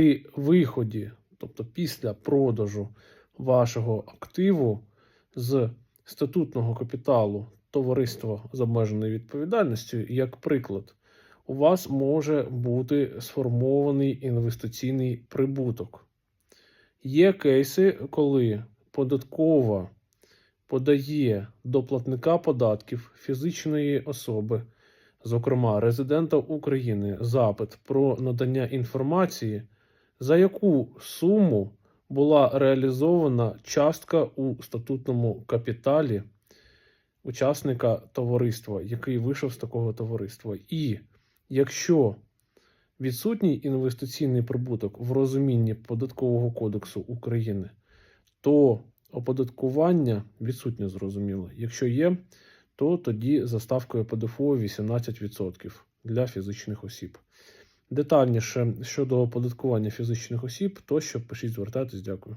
При виході, тобто після продажу вашого активу з статутного капіталу товариства з обмеженою відповідальністю, як приклад, у вас може бути сформований інвестиційний прибуток. Є кейси, коли податкова подає до платника податків фізичної особи, зокрема резидента України, запит про надання інформації, за яку суму була реалізована частка у статутному капіталі учасника товариства, який вийшов з такого товариства. І якщо відсутній інвестиційний прибуток в розумінні податкового кодексу України, то оподаткування відсутнє зрозуміло. Якщо є, то тоді за ставкою ПДФО 18% для фізичних осіб. Детальніше щодо оподаткування фізичних осіб, то що пишіть, звертайтесь, дякую.